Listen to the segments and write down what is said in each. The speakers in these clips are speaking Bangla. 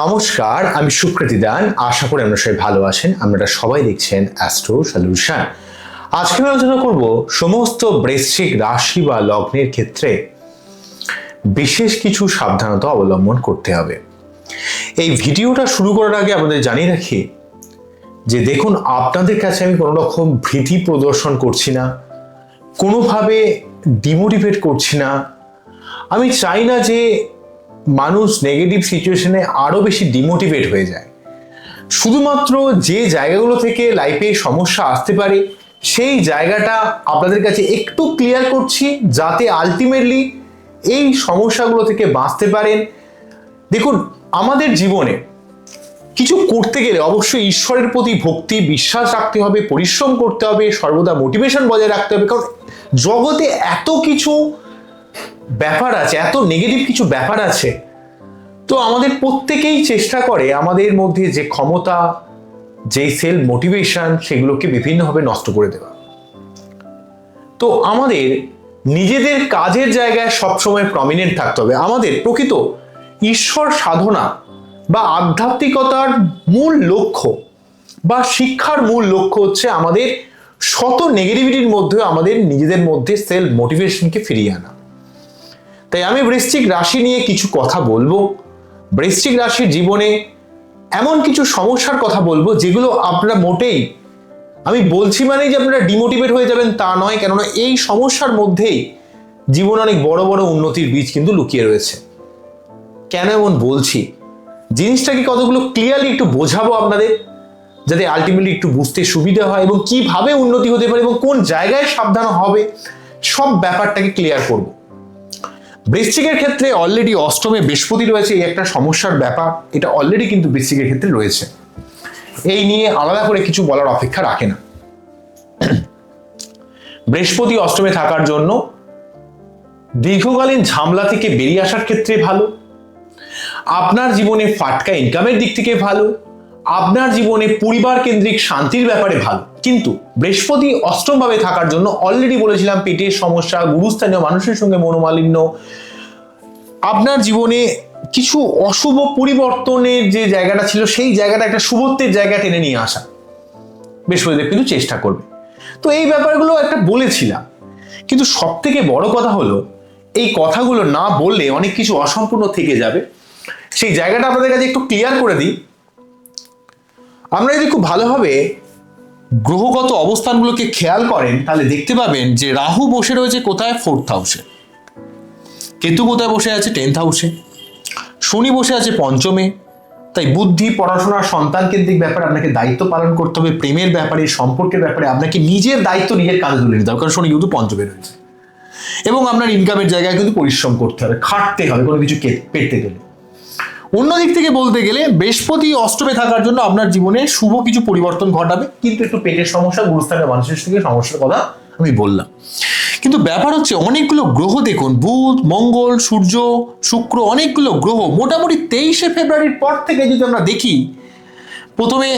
নমস্কার, আমি সুকৃতি দান। আশা করি আপনারা সবাই ভালো আছেন। আপনারা সবাই দেখছেন অ্যাস্ট্রো সলিউশন। আজকে আমি আলোচনা করব সমস্ত বৃশ্চিক রাশি বা লগ্নের ক্ষেত্রে বিশেষ কিছু সাবধানতা অবলম্বন করতে হবে। এই ভিডিওটা শুরু করার আগে আপনাদের জানিয়ে রাখি যে দেখুন, আপনাদের কাছে আমি কোনো রকম ভীতি প্রদর্শন করছি না, কোনোভাবে ডিমোটিভেট করছি না। আমি চাই না যে মানুষ নেগেটিভ সিচুয়েশনে আরও বেশি ডিমোটিভেট হয়ে যায়। শুধুমাত্র যে জায়গাগুলো থেকে লাইফে সমস্যা আসতে পারে, সেই জায়গাটা আপনাদের কাছে একটু ক্লিয়ার করছি, যাতে আলটিমেটলি এই সমস্যাগুলো থেকে বাঁচতে পারেন। দেখুন, আমাদের জীবনে কিছু করতে গেলে অবশ্যই ঈশ্বরের প্রতি ভক্তি, বিশ্বাস রাখতে হবে, পরিশ্রম করতে হবে, সর্বদা মোটিভেশন বজায় রাখতে হবে। কারণ জগতে এত কিছু ব্যাপার আছে, এত নেগেটিভ কিছু ব্যাপার আছে। তো আমাদের প্রত্যেকেই চেষ্টা করে আমাদের মধ্যে যে ক্ষমতা, যে সেলফ মোটিভেশন সেগুলোকে বিভিন্নভাবে নষ্ট করে দেওয়া। তো আমাদের নিজেদের কাজের জায়গায় সবসময় প্রমিনেন্ট থাকতে হবে। আমাদের প্রকৃত ঈশ্বর সাধনা বা আধ্যাত্মিকতার মূল লক্ষ্য বা শিক্ষার মূল লক্ষ্য হচ্ছে আমাদের শত নেগেটিভিটির মধ্যেও আমাদের নিজেদের মধ্যে সেলফ মোটিভেশনকে ফিরিয়ে আনা। তাই আমি বৃশ্চিক রাশি নিয়ে কিছু কথা বলব। বৃশ্চিক রাশির জীবনে এমন কিছু সমস্যার কথা বলব যেগুলো আপনারা মোটেই, আমি বলছি মানেই যে আপনারা ডিমোটিভেট হয়ে যাবেন তা নয়, কেননা এই সমস্যার মধ্যেই জীবনে অনেক বড় বড় উন্নতির বীজ কিন্তু লুকিয়ে রয়েছে। কেন এমন বলছি? জিনিসটাকে কতগুলো ক্লিয়ারলি একটু বোঝাবো আপনাদের, যাতে আলটিমেটলি একটু বুঝতে সুবিধা হয় এবং কীভাবে উন্নতি হতে পারে এবং কোন জায়গায় সাবধান হবে, সব ব্যাপারটাকে ক্লিয়ার করব। বৃশ্চিকের ক্ষেত্রে অলরেডি অষ্টমে বৃহস্পতি রয়েছে, এই একটা সমস্যার ব্যাপার, এটা অলরেডি কিন্তু বৃশ্চিকের ক্ষেত্রে রয়েছে। এই নিয়ে আলাদা করে কিছু বলার অপেক্ষা রাখে না। বৃহস্পতি অষ্টমে থাকার জন্য দীর্ঘকালীন ঝামলা থেকে বেরিয়ে আসার ক্ষেত্রে ভালো আপনার জীবনে ফাটকা ইনকামের দিক থেকে ভালো, আপনার জীবনে পরিবার কেন্দ্রিক শান্তির ব্যাপারে ভালো। কিন্তু বৃহস্পতি অষ্টমভাবে থাকার জন্য অলরেডি বলেছিলাম পেটের সমস্যা, গুরুস্থানীয় মানুষের সঙ্গে মনোমালিন্য। আপনার জীবনে কিছু অশুভ পরিবর্তনের যে জায়গাটা ছিল, সেই জায়গাটা একটা শুভত্বের জায়গা টেনে নিয়ে আসা। বৃহস্পতিদেব কিন্তু চেষ্টা করবে। তো এই ব্যাপারগুলো একটা বলেছিলাম। কিন্তু সব থেকে বড় কথা হলো, এই কথাগুলো না বললে অনেক কিছু অসম্পূর্ণ থেকে যাবে। সেই জায়গাটা আপনাদের কাছে একটু ক্লিয়ার করে দিই। আমরা যদি খুব ভালোভাবে গ্রহগত অবস্থানগুলোকে খেয়াল করেন, তাহলে দেখতে পাবেন যে রাহু বসে রয়েছে কোথায়? ফোর্থ হাউসে কেতু কোথায় বসে আছে? টেন্থ হাউসে শনি বসে আছে পঞ্চমে। তাই বুদ্ধি পড়াশোনার সন্তান কেন্দ্রিক ব্যাপারে আপনাকে দায়িত্ব পালন করতে হবে, প্রেমের ব্যাপারে, সম্পর্কের ব্যাপারে। আপনাকে নিজের দায়িত্ব, নিজের কাজে তুলে নিতে হবে। কারণ শনি কিন্তু পঞ্চমে রয়েছে। এবং আপনার ইনকামের জায়গায় কিন্তু পরিশ্রম করতে হবে, খাটতে হবে, কোনো কিছু পেতে গেলে। অন্য দিক থেকে বলতে গেলে বৃহস্পতি অষ্টমে থাকার জন্য আপনার জীবনে শুভ কিছু পরিবর্তন ঘটাবে, কিন্তু একটু পেটের সমস্যা, গুরুস্থানের মানুষের সঙ্গে সমস্যার কথা আমি বললাম। কিন্তু ব্যাপার হচ্ছে অনেকগুলো গ্রহ দেখুন, বুধ, মঙ্গল, সূর্য, শুক্র, অনেকগুলো গ্রহ মোটামুটি তেইশে ফেব্রুয়ারির পর থেকে যদি আমরা দেখি, প্রথমে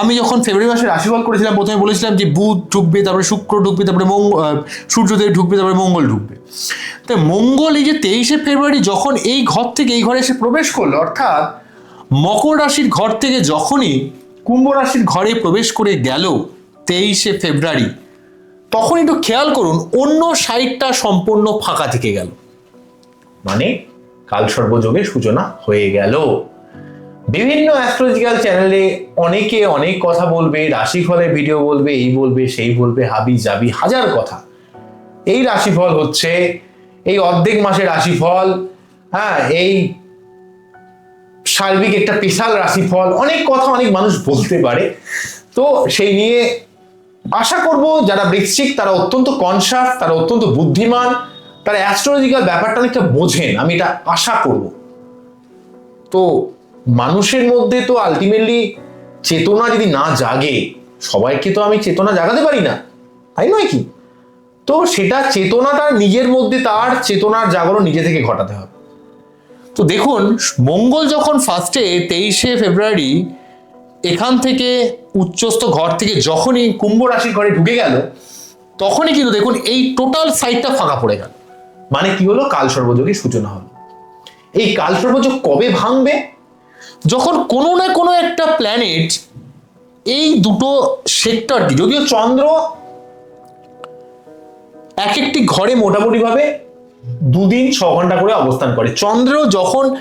আমি যখন ফেব্রুয়ারি মাসে রাশিফল করেছিলাম, প্রথমে বলেছিলাম যে বুধ ঢুকবে, তারপরে শুক্র ঢুকবে, তারপরে মঙ্গ সূর্যদেব ঢুকবে, তারপরে মঙ্গল ঢুকবে। তো মঙ্গল এই যে তেইশে ফেব্রুয়ারি যখন এই ঘর থেকে, এই ঘরে এসে প্রবেশ করল, অর্থাৎ মকর রাশির ঘর থেকে যখনই কুম্ভ রাশির ঘরে প্রবেশ করে গেল তেইশে ফেব্রুয়ারি, তখন একটু খেয়াল করুন, অন্য সাইডটা সম্পূর্ণ ফাঁকা থেকে গেল। মানে কাল সর্বযোগের সূচনা হয়ে গেল। বিভিন্ন অ্যাস্ট্রোলজিক্যাল চ্যানেলে অনেকে অনেক কথা বলবে রাশিফলের ভিডিও বলবে, এই বলবে, সেই বলবে, হাবি জাবি হাজার কথা। এই রাশিফল হচ্ছে, এই অর্ধেক মাসের রাশিফল হ্যাঁ এই সার্বিক একটা বিশাল রাশিফল, অনেক কথা অনেক মানুষ বলতে পারে। তো সেই নিয়ে আশা করব যারা বৃশ্চিক, তারা অত্যন্ত কনসাস তারা অত্যন্ত বুদ্ধিমান, তারা অ্যাস্ট্রোলজিক্যাল ব্যাপারটা অনেকটা বোঝেন, আমি এটা আশা করব। তো মানুষের মধ্যে তো আলটিমেটলি চেতনা যদি না জাগে সবাইকে তো আমি চেতনা জাগাতে পারি না। তাই নয় কি? তো সেটা চেতনাটা নিজের মধ্যে তার চেতনার জাগরণ নিজে থেকে ঘটাতে হবে। তো দেখুন মঙ্গল যখন ফার্স্টে তেইশে ফেব্রুয়ারি এখান থেকে উচ্চস্থ ঘর থেকে যখনই কুম্ভ রাশির ঘরে ঢুকে গেল তখনই কিন্তু দেখুন এই টোটাল সাইডটা ফাঁকা পড়ে গেল। মানে কি হলো? কাল সর্বযোগের সূচনা হলো। এই কাল সর্বযোগ কবে ভাঙবে? যখন কোনো না কোনো একটা প্ল্যানেট এই দুটো সেক্টরটি যদিও চন্দ্র এক একটি ঘরে মোটামুটি ভাবে দুদিন, ছ ঘণ্টা করে অবস্থান করে। চন্দ্র যখন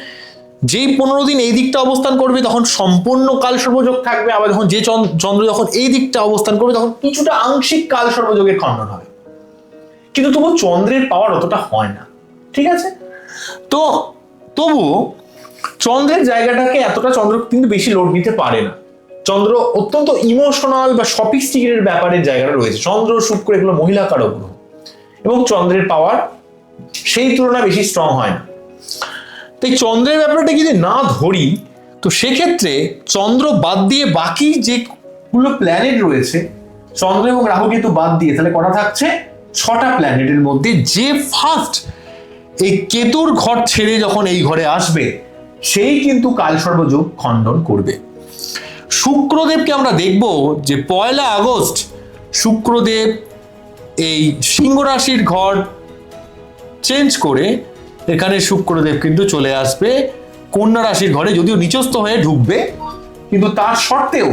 যেই পনেরো দিন এই দিকটা অবস্থান করবে, তখন সম্পূর্ণ কাল সর্বযোগ থাকবে। আবার যখন যে চন- চন্দ্র যখন এই দিকটা অবস্থান করবে, তখন কিছুটা আংশিক কাল সর্বযোগের খণ্ডন হবে। কিন্তু তবু চন্দ্রের পাওয়ার অতটা হয় না। ঠিক আছে? তো তবু চন্দ্রের জায়গাটাকে এতটা চন্দ্র কিন্তু বেশি লোড নিতে পারে না। চন্দ্র অত্যন্ত ইমোশনাল বা সফিস্টিকেটেড ব্যাপারের জায়গাটা রয়েছে। চন্দ্র শুক্র এগুলো মহিলা কারক গ্রহ। এবং চন্দ্রের পাওয়ার সেই তুলনায় বেশি স্ট্রং হয় না। তাই চন্দ্রের ব্যাপারটা যদি না ধরি, তো সেক্ষেত্রে চন্দ্র বাদ দিয়ে বাকি যেগুলো প্ল্যানেট রয়েছে, চন্দ্র এবং রাহু কিন্তু বাদ দিয়ে তাহলে কটা থাকছে? ছটা প্ল্যানেটের মধ্যে যে ফার্স্ট এই কেতুর ঘর ছেড়ে যখন এই ঘরে আসবে সেই কিন্তু কালসর্বযোগ খণ্ডন করবে। শুক্রদেবকে আমরা দেখব যে পয়লা আগস্ট শুক্রদেব এই সিংহ রাশির ঘর চেঞ্জ করে এখানে শুক্রদেব কিন্তু চলে আসবে। কন্যা রাশির ঘরে যদিও নিচস্থ হয়ে ঢুকবে, কিন্তু তার সত্ত্বেও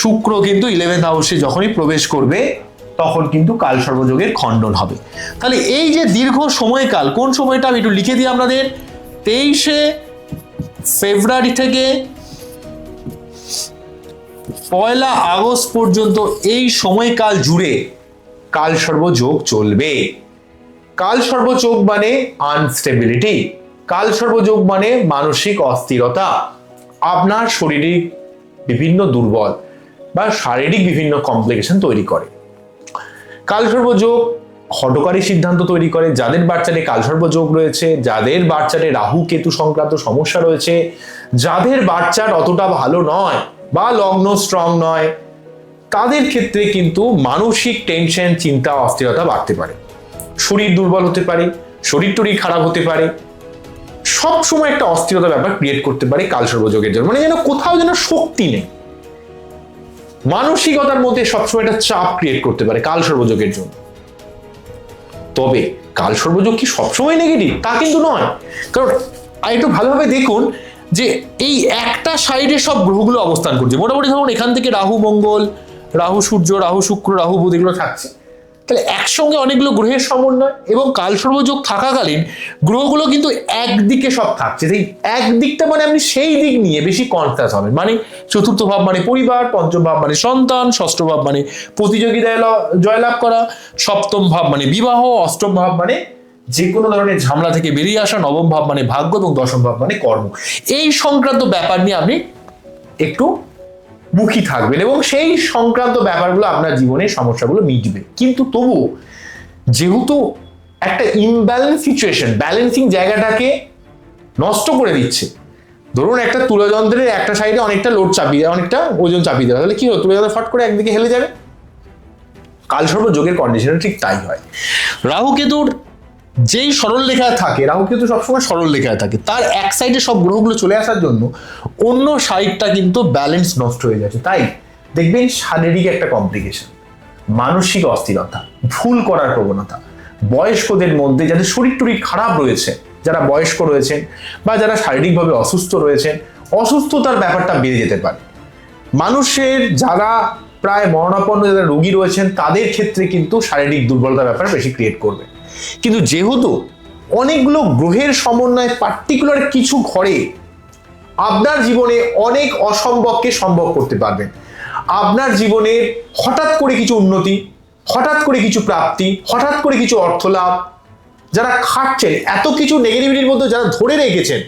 শুক্র কিন্তু ইলেভেন্থ হাউসে যখনই প্রবেশ করবে, তখন কিন্তু কাল সর্বযোগের খণ্ডন হবে। তাহলে এই যে দীর্ঘ সময়কাল, কোন সময়টা আমি একটু লিখে দিই আপনাদের? তেইশে ফেব্রুয়ারি থেকে পয়লা আগস্ট পর্যন্ত এই সময়কাল জুড়ে কাল সর্বযোগ চলবে। কাল সর্বযোগ মানে আনস্টেবিলিটি কাল সর্বযোগ মানে মানসিক অস্থিরতা। আপনার শরীরে বিভিন্ন দুর্বল বা শারীরিক বিভিন্ন কমপ্লিকেশন তৈরি করে। কালসর্বযোগ হটকারী সিদ্ধান্ত তৈরি করে, যাদের বাচ্চারে কালসর্বযোগ রয়েছে, যাদের বাচ্চারে রাহু, কেতু সংক্রান্ত সমস্যা রয়েছে, যাদের বাচ্চার অতটা ভালো নয় বা লগ্ন স্ট্রং নয়, তাদের ক্ষেত্রে কিন্তু মানসিক টেনশন চিন্তা, অস্থিরতা বাড়তে পারে। শরীর দুর্বল হতে পারে, শরীর টরীর খারাপ হতে পারে। সব সময় একটা অস্থিরতা ব্যাপার ক্রিয়েট করতে পারে কালসর্বযোগের জন্য। মানে যেন কোথাও যেন শক্তি নেই। মানসিকতার মধ্যে সবসময় একটা চাপ ক্রিয়েট করতে পারে কাল সর্বযোগের জন্য। তবে কাল সর্বযোগ কি সবসময় নেগেটিভ তা কিন্তু নয়। কারণ আর একটু ভালোভাবে দেখুন যে এই একটা সাইডে সব গ্রহগুলো অবস্থান করছে। মোটামুটি ধরুন এখান থেকে রাহু, মঙ্গল, রাহু, সূর্য, রাহু, শুক্র, রাহু, বুধ এগুলো থাকছে। তাহলে একসঙ্গে অনেকগুলো গ্রহের সমন্বয় এবং কাল সর্বযোগ থাকাকালীন গ্রহগুলো কিন্তু একদিকে সব থাকছে। সেই একদিকটা মানে আপনি সেই দিক নিয়ে বেশি কনসিয়াস হবেন। মানে চতুর্থ ভাব মানে পরিবার, পঞ্চম ভাব মানে সন্তান, ষষ্ঠ ভাব মানে প্রতিযোগিতায় জয়লাভ করা, সপ্তম ভাব মানে বিবাহ, অষ্টম ভাব মানে যে কোনো ধরনের ঝামেলা থেকে বেরিয়ে আসা, নবম ভাব মানে ভাগ্য এবং দশম ভাব মানে কর্ম। এই সংক্রান্ত ব্যাপার নিয়ে আপনি একটু মুখী থাকবেন এবং সেই সংক্রান্ত ব্যাপারগুলো আপনার জীবনের সমস্যাগুলো মিটবে। কিন্তু তবু যেহেতু একটা ইমব্যালেন্স সিচুয়েশন ব্যালেন্সিং জায়গাটাকে নষ্ট করে দিচ্ছে, ধরুন একটা তুলাযন্ত্রের একটা সাইডে অনেকটা লোড চাপিয়ে দেয় অনেকটা ওজন চাপিয়ে দেওয়া, তাহলে কি হলো? তুলাযন্ত্র ফট করে একদিকে হেলে যাবে? কালসর্ব যোগের কন্ডিশনে ঠিক তাই হয়। রাহু কেতুর যেই সরল লেখায় থাকে, রাহু কিন্তু সবসময় সরল লেখায় থাকে, তার এক সাইডে সব গ্রহগুলো চলে আসার জন্য অন্য সাইডটা কিন্তু ব্যালেন্স নষ্ট হয়ে যাচ্ছে। তাই দেখবেন শারীরিক একটা কমপ্লিকেশন মানসিক অস্থিরতা, ভুল করার প্রবণতা, বয়স্কদের মধ্যে যাদের শরীর টরীর খারাপ রয়েছে, যারা বয়স্ক রয়েছেন বা যারা শারীরিকভাবে অসুস্থ রয়েছেন, অসুস্থতার ব্যাপারটা বেড়ে যেতে পারে। মানুষের যারা প্রায় মরণাপন্ন যারা রোগী রয়েছেন, তাদের ক্ষেত্রে কিন্তু শারীরিক দুর্বলতার ব্যাপার বেশি ক্রিয়েট করবে। কিন্তু যেহেতু অনেকগুলো গ্রহের সমন্বয়ে পার্টিকুলার কিছু ঘরে আপনার জীবনে অনেক অসম্ভবকে সম্ভব করতে পারবেন। আপনার জীবনের হঠাৎ করে কিছু উন্নতি, হঠাৎ করে কিছু প্রাপ্তি, হঠাৎ করে কিছু অর্থ লাভ, যারা খাটছেন, এত কিছু নেগেটিভিটির মধ্যে যারা ধরে রেখেছেন,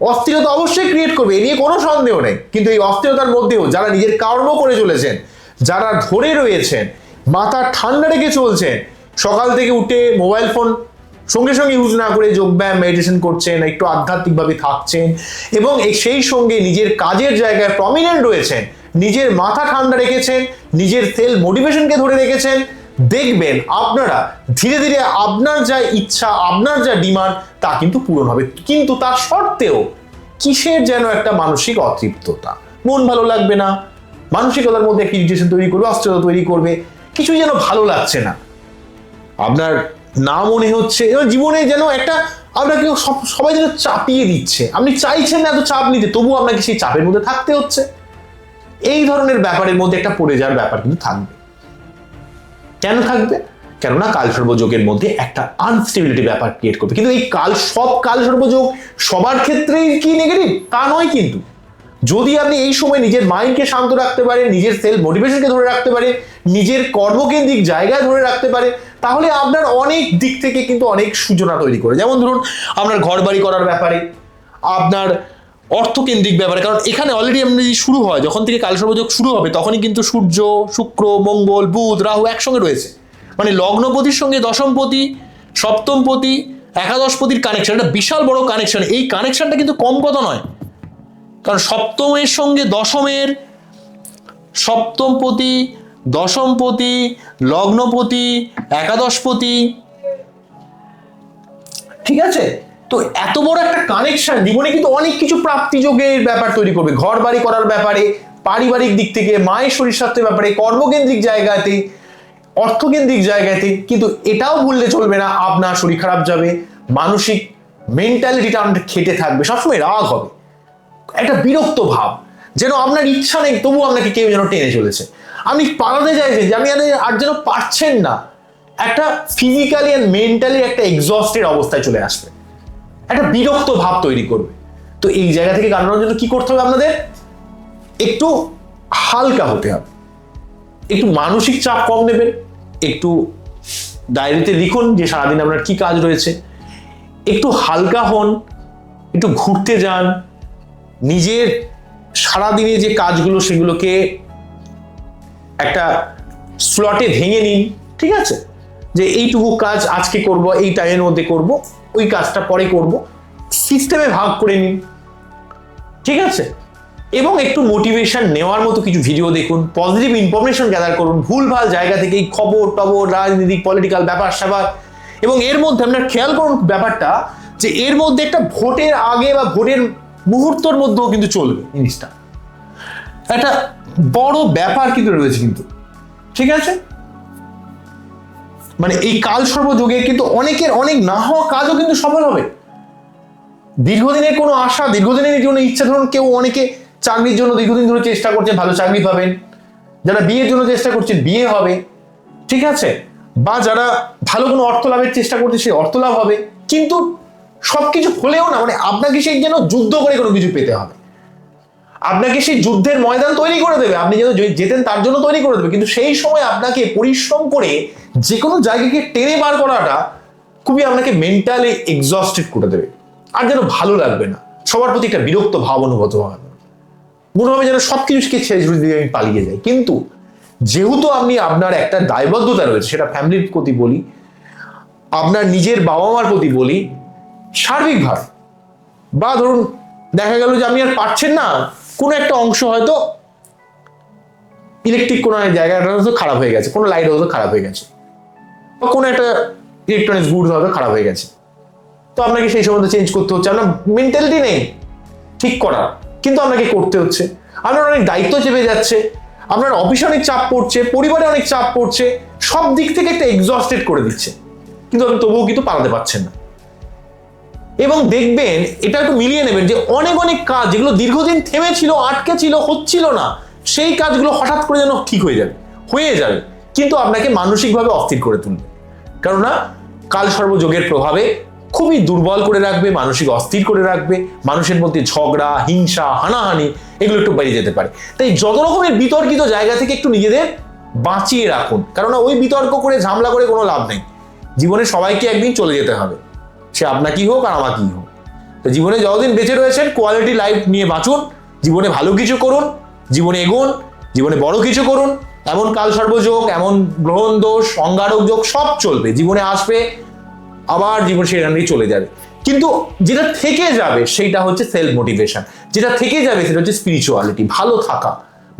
অস্থিরতা অবশ্যই ক্রিয়েট করবে, এ নিয়ে কোনো সন্দেহ নেই। কিন্তু এই অস্থিরতার মধ্যেও যারা নিজের কর্ম করে চলেছেন, যারা ধরে রয়েছেন, মাথা ঠান্ডা রেখে চলছেন সকাল থেকে উঠে মোবাইল ফোন সঙ্গে সঙ্গে ইউজ না করে যোগব্যায়াম মেডিটেশন করছেন, একটু আধ্যাত্মিকভাবে থাকছেন এবং সেই সঙ্গে নিজের কাজের জায়গায় প্রমিনেন্ট রয়েছেন। নিজের মাথা ঠান্ডা রেখেছেন, নিজের সেল মোটিভেশনকে ধরে রেখেছেন। দেখবেন আপনারা ধীরে ধীরে আপনার যা ইচ্ছা, আপনার যা ডিমান্ড তা কিন্তু পূরণ হবে। কিন্তু তার সত্ত্বেও কিসের যেন একটা মানসিক অতৃপ্ততা? মন ভালো লাগবে না, মানসিকতার মধ্যে একটা ইরিটেশন তৈরি করবে, অস্থিরতা তৈরি করবে, কিছুই যেন ভালো লাগছে না। আপনার না মনে হচ্ছে, এবং জীবনে যেন একটা আপনাকে সব- সবাই যেন চাপিয়ে দিচ্ছে। আপনি চাইছেন না এত চাপ নিতে, তবুও আপনাকে সেই চাপের মধ্যে থাকতে হচ্ছে। এই ধরনের ব্যাপারের মধ্যে একটা পড়ে যাওয়ার ব্যাপার কিন্তু থাকবে। কেন থাকবে? কেননা কাল সর্বযোগের মধ্যে একটা আনস্টেবিলিটি ব্যাপার ক্রিয়েট করবে। কিন্তু এই কাল, সব কাল সর্বযোগ সবার ক্ষেত্রেই কি নেগেটিভ তা নয় কিন্তু। যদি আপনি এই সময় নিজের মাইন্ডকে শান্ত রাখতে পারেন, নিজের সেলফ মোটিভেশনকে ধরে রাখতে পারেন, নিজের কর্মকেন্দ্রিক জায়গায় ধরে রাখতে পারে তাহলে আপনার অনেক দিক থেকে কিন্তু অনেক সূচনা তৈরি করে। যেমন ধরুন, আপনার ঘর বাড়ি করার ব্যাপারে, আপনার অর্থকেন্দ্রিক ব্যাপারে, কারণ এখানে অলরেডি আপনি যদি শুরু হয়, যখন থেকে কাল সর্বযোগ শুরু হবে, তখনই কিন্তু সূর্য, শুক্র, মঙ্গল, বুধ, রাহু একসঙ্গে রয়েছে। মানে লগ্নপতির সঙ্গে দশমপতি, সপ্তমপতি, একাদশপতির কানেকশন একটা বিশাল বড় কানেকশন এই কানেকশনটা কিন্তু কম কথা নয়। কারণ সপ্তমের সঙ্গে দশমের সপ্তমপতি, দশমপতি, লগ্নপতি, একাদশপতি। ঠিক আছে? তো এত বড় একটা কানেকশন জীবনে কিন্তু অনেক কিছু প্রাপ্তিযোগের ব্যাপার তৈরি করবে। ঘর বাড়ি করার ব্যাপারে, পারিবারিক দিক থেকে, মায়ের শরীর স্বাস্থ্যের ব্যাপারে, কর্মকেন্দ্রিক জায়গাতে, অর্থকেন্দ্রিক জায়গাতে, কিন্তু এটাও ভুললে চলবে না, আপনার শরীর খারাপ যাবে, মানসিক মেন্টালিটিটা খেটে থাকবে, সবসময় রাগ হবে। একটা বিরক্ত ভাব, যেন আপনার ইচ্ছা নেই তবু আপনাকে কেউ যেন টেনে চলেছে। আপনি পালাতে চাইছেন যে আমি আর- যেন পারছেন না। একটা ফিজিক্যালি অ্যান্ড মেন্টালি একটা এক্সস্টেড অবস্থায় চলে আসবে। একটা বিরক্ত ভাব তৈরি করবে। তো এই জায়গা থেকে কাটানোর জন্য কি করতে হবে আপনাদের? একটু হালকা হতে হবে। একটু মানসিক চাপ কম নেবেন। একটু ডায়েরিতে লিখুন যে সারাদিন আপনার কি কাজ রয়েছে। একটু হালকা হন, একটু ঘুরতে যান নিজের সারাদিনে যে কাজগুলো সেগুলোকে একটা স্লটে ভেঙে নিন, ঠিক আছে? যে এইটুকু কাজ আজকে করব, এই টাইমের মধ্যে করব, ওই কাজটা পরে করব সিস্টেমে ভাগ করে নিন, ঠিক আছে? এবং একটু মোটিভেশন নেওয়ার মতো কিছু ভিডিও দেখুন পজিটিভ ইনফরমেশন গ্যাদার করুন, ভুলভাল জায়গা থেকে এই খবর টবর, রাজনীতিক পলিটিক্যাল ব্যাপার স্যাপার। এবং এর মধ্যে আপনার খেয়াল করুন ব্যাপারটা, যে এর মধ্যে একটা ভোটের আগে বা ভোটের মুহূর্তের মধ্যেও কিন্তু চলবে জিনিসটা। একটা বড় ব্যাপার কিন্তু রয়েছে কিন্তু। ঠিক আছে? মানে এই কাল সর্বযুগে কিন্তু অনেকের অনেক না হওয়া কাজও কিন্তু সফল হবে। দীর্ঘদিনের কোনো আশা, দীর্ঘদিনের জন্য ইচ্ছা, ধরুন কেউ অনেকে চাকরির জন্য দীর্ঘদিন ধরে চেষ্টা করছে, ভালো চাকরি পাবেন। যারা বিয়ের জন্য চেষ্টা করছে, বিয়ে হবে। ঠিক আছে? বা যারা ভালো কোনো অর্থ লাভের চেষ্টা করছে, সেই অর্থ লাভ হবে। কিন্তু সবকিছু হলেও না মানে আপনাকে সেই যেন যুদ্ধ করে কোনো কিছু পেতে হবে। আপনাকে সেই যুদ্ধের ময়দান তৈরি করে দেবে, আপনি যেন যেতেন তার জন্য তৈরি করে দেবে, কিন্তু সেই সময় আপনাকে পরিশ্রম করে যে কোনো জায়গাকে টেনে বার করাটা খুবই আপনাকে মেন্টালি এক্সস্টেড করে দেবে। আর যেন ভালো লাগবে না। সবার প্রতি একটা বিরক্ত ভাব অনুভূত হবে মনে হবে যেন সব কিছুকে ছেড়ে ছুড়ে দিয়ে আমি পালিয়ে যাই। কিন্তু যেহেতু আপনি আপনার একটা দায়বদ্ধতা রয়েছে, সেটা ফ্যামিলির প্রতি বলি, আপনার নিজের বাবা মার প্রতি বলি সার্বিকভাবে। বা ধরুন, দেখা গেল যে আপনি আর পারছেন না, কোনো একটা অংশ হয়তো ইলেকট্রিক কোনো জায়গাটা হয়তো খারাপ হয়ে গেছে, কোনো লাইট হয়তো খারাপ হয়ে গেছে, বা কোনো একটা ইলেকট্রনিক্স গুডস হয়তো খারাপ হয়ে গেছে। তো আপনাকে সেই সময় চেঞ্জ করতে হচ্ছে, আপনার মেন্টালিটি নেই, ঠিক করার কিন্তু আপনাকে করতে হচ্ছে। আপনার অনেক দায়িত্ব চেপে যাচ্ছে, আপনার অফিসে অনেক চাপ পড়ছে, পরিবারে অনেক চাপ পড়ছে, সব দিক থেকে একটা এক্সস্টেড করে দিচ্ছে। কিন্তু আপনি তবুও কিন্তু পালাতে পারছেন না। এবং দেখবেন এটা একটু মিলিয়ে নেবেন যে অনেক অনেক কাজ যেগুলো দীর্ঘদিন থেমে ছিল আটকে ছিল হচ্ছিল না, সেই কাজগুলো হঠাৎ করে যেন ঠিক হয়ে যাবে হয়ে যাবে। কিন্তু আপনাকে মানসিকভাবে অস্থির করে তুলবে। কেননা কাল সর্বযোগের প্রভাবে খুবই দুর্বল করে রাখবে, মানসিক অস্থির করে রাখবে, মানুষের মধ্যে ঝগড়া, হিংসা, হানাহানি এগুলো একটু বেড়ে যেতে পারে। তাই যত রকমের বিতর্কিত জায়গা থেকে একটু নিজেদের বাঁচিয়ে রাখুন। কেননা ওই বিতর্ক করে, ঝামেলা করে কোনো লাভ নেই। জীবনে সবাইকে একদিন চলে যেতে হবে। সে আপনাকেই হোক আর আমাকেই হোক। তো জীবনে যতদিন বেঁচে রয়েছেন কোয়ালিটি লাইফ নিয়ে বাঁচুন, জীবনে ভালো কিছু করুন, জীবনে এগোন, জীবনে বড় কিছু করুন, এমন কাল সর্বযোগ, এমন গ্রহণ দোষ অঙ্গারক যোগ, সব চলবে, জীবনে আসবে, আবার জীবন সেখান দিয়ে চলে যাবে। কিন্তু যেটা থেকে যাবে সেইটা হচ্ছে সেলফ মোটিভেশন যেটা থেকে যাবে সেটা হচ্ছে স্পিরিচুয়ালিটি ভালো থাকা,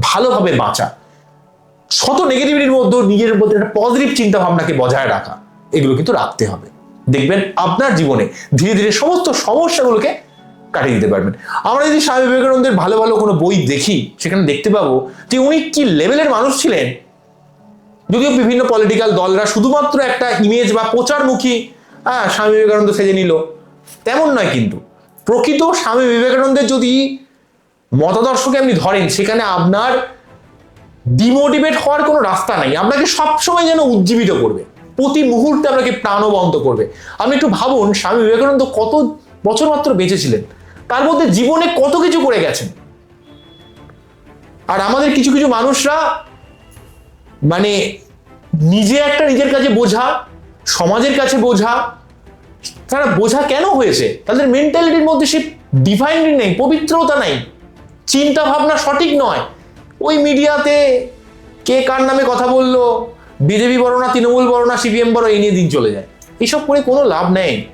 ভালোভাবে বাঁচা। শত নেগেটিভিটির মধ্যে নিজের মধ্যে একটা পজিটিভ চিন্তা ভাবনাকে বজায় রাখা, এগুলো কিন্তু রাখতে হবে। দেখবেন আপনার জীবনে ধীরে ধীরে সমস্ত সমস্যাগুলোকে কাটিয়ে দিতে পারবেন। আমরা যদি স্বামী বিবেকানন্দের ভালো ভালো কোনো বই দেখি, সেখানে দেখতে পাবো যে উনি কি লেভেলের মানুষ ছিলেন। যদিও বিভিন্ন পলিটিক্যাল দলরা শুধুমাত্র একটা ইমেজ বা প্রচারমুখী হ্যাঁ স্বামী বিবেকানন্দ সেজে নিল। তেমন নয় কিন্তু। প্রকৃত স্বামী বিবেকানন্দের যদি মতাদর্শকে আপনি ধরেন, সেখানে আপনার ডিমোটিভেট হওয়ার কোনো রাস্তা নাই। আপনাকে সবসময় যেন উজ্জীবিত করবে। প্রতি মুহূর্তে আপনাকে প্রাণবন্ত করবে। আপনি একটু ভাবুন, স্বামী বিবেকানন্দ কত বছর মাত্র বেঁচেছিলেন? তার মধ্যে জীবনে কত কিছু করে গেছেন? আর আমাদের কিছু কিছু মানুষরা মানে নিজে একটা নিজের কাছে বোঝা, সমাজের কাছে বোঝা, তারা বোঝা কেন হয়েছে? তাদের মেন্টালিটির মধ্যে সে ডিফাইনড নেই, পবিত্রতা নাই। চিন্তা ভাবনা সঠিক নয়। ওই মিডিয়াতে কে কার নামে কথা বলল? বিজেপি বড় না, তৃণমূল বড় না, সিপিএম বড়, এই নিয়ে দিন চলে যায়। এসব করে কোনো লাভ নেই।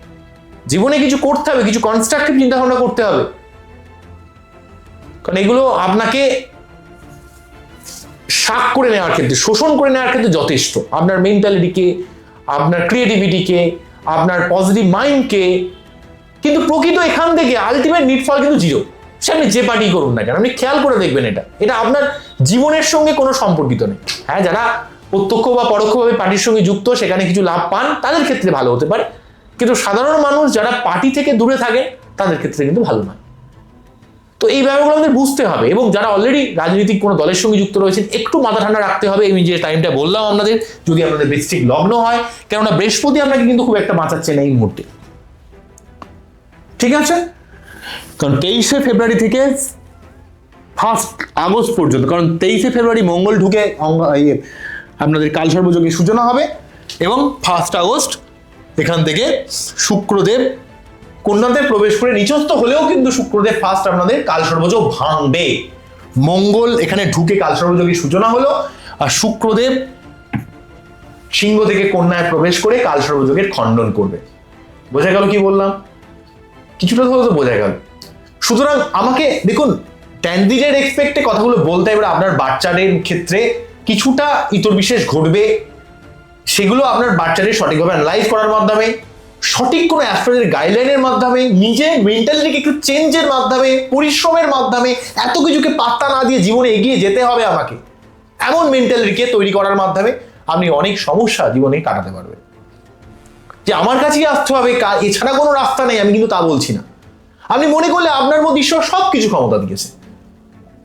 জীবনে কিছু করতে হবে, কিছু কনস্ট্রাকটিভ চিন্তা ভাবনা করতে হবে। কারণ এগুলো আপনাকে শাক করে নেওয়ার ক্ষেত্রে, শোষণ করে নেওয়ার ক্ষেত্রে যথেষ্ট। আপনার মেন্টালিটিকে আপনার ক্রিয়েটিভিটিকে আপনার পজিটিভ মাইন্ডকে কিন্তু প্রকৃত এখান থেকে আলটিমেট নিটফল কিন্তু জিরো সে আপনি যে পার্টি করুন না কেন, আপনি খেয়াল করে দেখবেন এটা। এটা আপনার জীবনের সঙ্গে কোনো সম্পর্কিত নেই। হ্যাঁ যারা প্রত্যক্ষ বা পরোক্ষভাবে পার্টির সঙ্গে যুক্ত সেখানে কিছু লাভ পান তাদের ক্ষেত্রে ভালো হতে পারে। কিন্তু সাধারণ মানুষ যারা পার্টি থেকে দূরে থাকে তাদের ক্ষেত্রে কিন্তু ভালো নয়। তো এই ব্যাপারগুলো আমাদের বুঝতে হবে এবং যারা অলরেডি রাজনৈতিক কোনো দলের সঙ্গে যুক্ত রয়েছেন একটু মাথা ঠান্ডা রাখতে হবে। আমি যে টাইমটা বললাম আপনাদের যদি আপনাদের বৃষ্টিক লগ্ন হয় কেননা বৃহস্পতি আপনাকে কিন্তু খুব একটা বাঁচাচ্ছে না এই মুহূর্তে। ঠিক আছে? কারণ তেইশে ফেব্রুয়ারি থেকে ফার্স্ট আগস্ট পর্যন্ত কারণ তেইশে ফেব্রুয়ারি মঙ্গল ঢুকে ইয়ে, আপনাদের কাল সর্বযোগের সূচনা হবে এবং ফার্স্ট আগস্ট এখান থেকে শুক্রদেব কন্যাতে প্রবেশ করে নিচস্থ হলেও কিন্তু শুক্রদেব ফার্স্ট আপনাদের কাল সর্বযোগ ভাঙবে। মঙ্গল এখানে ঢুকে কাল সর্বযোগের সূচনা হলো আর শুক্রদেব সিংহ থেকে কন্যায় প্রবেশ করে কাল সর্বযোগের খণ্ডন করবে। বোঝা গেল কি বললাম? কিছুটা ধরো তো বোঝা গেল। সুতরাং আমাকে দেখুন ট্যান্ডিডের এক্সপেক্টে কথাগুলো বলতে এবার আপনার বাচ্চাদের ক্ষেত্রে কিছুটা ইতর বিশেষ ঘটবে, সেগুলো আপনার বাচ্চাদের সঠিকভাবে অ্যানালাইজ করার মাধ্যমে, সঠিক কোনো অ্যাস্ট্রোলজির গাইডলাইনের মাধ্যমে নিজে মেন্টালিটিকে একটু চেঞ্জের মাধ্যমে, পরিশ্রমের মাধ্যমে, এত কিছুকে পাত্তা না দিয়ে জীবনে এগিয়ে যেতে হবে আমাকে। এমন মেন্টালিটিকে তৈরি করার মাধ্যমে আপনি অনেক সমস্যা জীবনে কাটাতে পারবেন। যে আমার কাছেই আসতে হবে এছাড়া কোনো রাস্তা নেই, আমি কিন্তু তা বলছি না। আপনি মনে করলে আপনার মধ্যে ঈশ্বর সব কিছু ক্ষমতা দিয়েছে।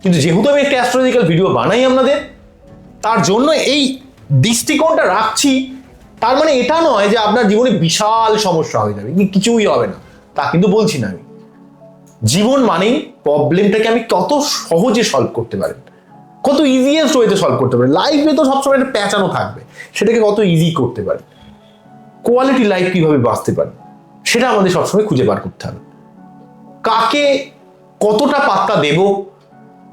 কিন্তু যেহেতু আমি একটা অ্যাস্ট্রোলজিক্যাল ভিডিও বানাই আপনাদের তার জন্য এই দৃষ্টিকোণটা রাখছি, তার মানে এটা নয় যে আপনার জীবনে বিশাল সমস্যা হয়ে যাবে কিছুই হবে না। তা কিন্তু বলছি না আমি। জীবন মানেই প্রবলেমটাকে আমি কত সহজে সলভ করতে পারেন কত ইজিয়েস্ট ওয়েতে সলভ করতে পারেন লাইফে তো সবসময় একটা প্যাঁচানো থাকবে, সেটাকে কত ইজি করতে পারেন কোয়ালিটি লাইফ কীভাবে বাঁচতে পারেন সেটা আমাদের সবসময় খুঁজে বার করতে হবে। কাকে কতটা পাত্তা দেব,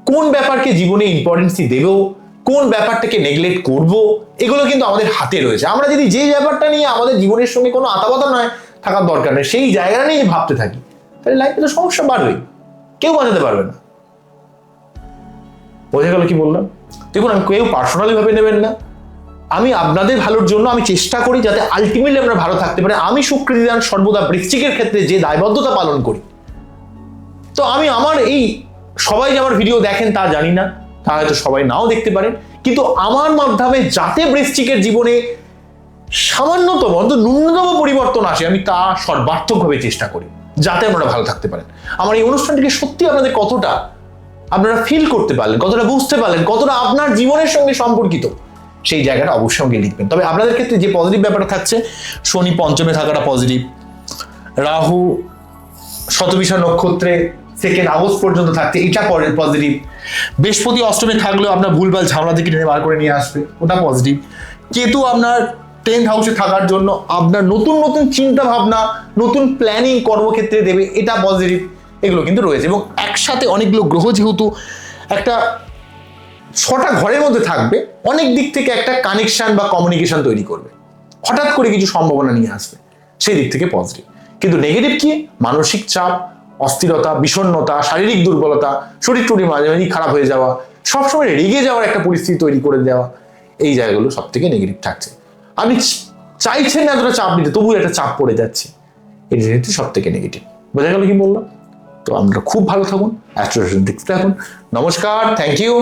কোন ব্যাপারকে জীবনে ইম্পর্টেন্সি দেব কোন ব্যাপারটাকে নেগলেক্ট করব, এগুলো কিন্তু আমাদের হাতে রয়েছে। আমরা যদি যে ব্যাপারটা নিয়ে আমাদের জীবনের সঙ্গে কোনো আতাপাতা নয়, থাকার দরকার নেই, সেই জায়গাটা নিয়ে ভাবতে থাকি, তাহলে লাইফে তো সমস্যা বাড়বেই। কেউ বাঁচাতে পারবে না। বোঝা গেল কি বললাম? দেখুন, আমি কেউ পার্সোনালি ভাবে নেবেন না। আমি আপনাদের ভালোর জন্য আমি চেষ্টা করি যাতে আলটিমেটলি আমরা ভালো থাকতে পারি। আমি সুকৃতিদান সর্বদা বৃশ্চিকের ক্ষেত্রে যে দায়বদ্ধতা পালন করি। তো আমি আমার এই, সবাই যে আমার ভিডিও দেখেন তা জানি না। তা হয়তো সবাই নাও দেখতে পারেন। কিন্তু আমার মাধ্যমে যাতে বৃশ্চিকের জীবনে সামান্যতম, অন্তত ন্যূনতম পরিবর্তন আসে, আমি তা সর্বার্থকভাবে চেষ্টা করি, যাতে আপনারা ভালো থাকতে পারেন। আমার এই অনুষ্ঠানটিকে সত্যি আপনাদের কতটা আপনারা ফিল করতে পারলেন, কতটা বুঝতে পারলেন, কতটা আপনার জীবনের সঙ্গে সম্পর্কিত, সেই জায়গাটা অবশ্যই আমাকে লিখবেন। তবে আপনাদের ক্ষেত্রে যে পজিটিভ ব্যাপারটা থাকছে, শনি পঞ্চমে থাকাটা পজিটিভ রাহু শতবিশা নক্ষত্রে সেকেন্ড আগস্ট পর্যন্ত থাকছে, এটা পজিটিভ বৃহস্পতি অষ্টমে থাকলেও আপনার ভুলভাল ঝামেলা থেকে টেনে বার করে নিয়ে আসবে, ওটা পজিটিভ কেতু আপনার টেন্থ হাউসে থাকার জন্য আপনার নতুন নতুন চিন্তা ভাবনা, নতুন প্ল্যানিং কর্মক্ষেত্রে দেবে, এটা পজিটিভ এগুলো কিন্তু রয়েছে। এবং একসাথে অনেকগুলো গ্রহ যেহেতু একটা ছটা ঘরের মধ্যে থাকবে, অনেক দিক থেকে একটা কানেকশন বা কমিউনিকেশন তৈরি করবে। হঠাৎ করে কিছু সম্ভাবনা নিয়ে আসবে, সেই দিক থেকে পজিটিভ কিন্তু নেগেটিভ কি? মানসিক চাপ অস্থিরতা বিষণ্নতা শারীরিক দুর্বলতা, শরীর টুরি মাঝে মাঝে খারাপ হয়ে যাওয়া, সবসময় রেগে যাওয়ার একটা পরিস্থিতি তৈরি করে দেওয়া, এই জায়গাগুলো সব থেকে নেগেটিভ থাকছে। আমি চাইছেন না এতটা চাপ নিতে, তবুও একটা চাপ পড়ে যাচ্ছে। এই জিনিসটি সব থেকে নেগেটিভ বোঝা গেল কি বললাম? তো আমরা খুব ভালো থাকুন অ্যাস্ট্রোলজি দেখতে থাকুন। নমস্কার থ্যাংক ইউ